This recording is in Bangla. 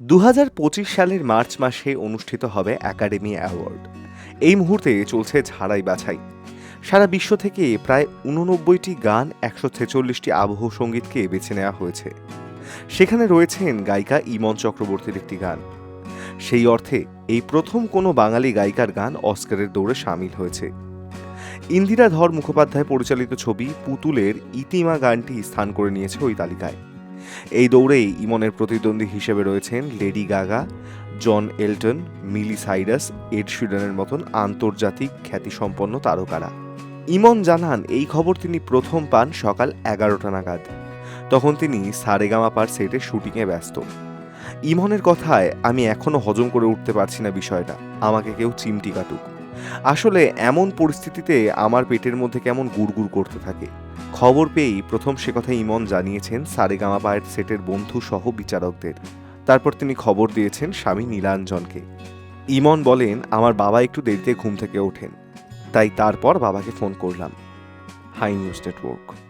দু হাজার পঁচিশ সালের মার্চ মাসে অনুষ্ঠিত হবে একাডেমি অ্যাওয়ার্ড। এই মুহূর্তে চলছে ঝাড়াই বাছাই। সারা বিশ্ব থেকে প্রায় উননব্বইটি গান, একশো ছেচল্লিশটি আবহ সঙ্গীতকে বেছে নেওয়া হয়েছে। সেখানে রয়েছেন গায়িকা ইমন চক্রবর্তীর একটি গান। সেই অর্থে এই প্রথম কোনো বাঙালি গায়িকার গান অস্কারের দৌড়ে সামিল হয়েছে। ইন্দিরা ধর মুখোপাধ্যায় পরিচালিত ছবি পুতুলের ইতিমা গানটি স্থান করে নিয়েছে ওই তালিকায়। এই দৌড়েই ইমনের প্রতিদ্বন্দ্বী হিসেবে রয়েছেন Lady Gaga, John Elton, Miley Cyrus, Ed শিডনের মতন আন্তর্জাতিক খ্যাতিসম্পন্ন তারকারা। ইমন জানান, এই খবর তিনি প্রথম পান সকাল এগারোটা নাগাদ। তখন তিনি সারেগামাপার সেটে শুটিংয়ে ব্যস্ত। ইমনের কথায়, আমি এখনও হজম করে উঠতে পারছি না বিষয়টা। আমাকে কেউ চিমটি কাটুক। আসলে এমন পরিস্থিতিতে আমার পেটের মধ্যে কেমন গুড়গুড় করতে থাকে। খবর পেয়েই প্রথম সে কথা ইমন জানিয়েছেন সারেগামা পায়ের সেটের বন্ধু সহ বিচারকদের। তারপর তিনি খবর দিয়েছেন স্বামী নীলাঞ্জনকে। ইমন বলেন, আমার বাবা একটু দেরিতে ঘুম থেকে ওঠেন। তাই তারপর বাবাকে ফোন করলাম। Hi news network.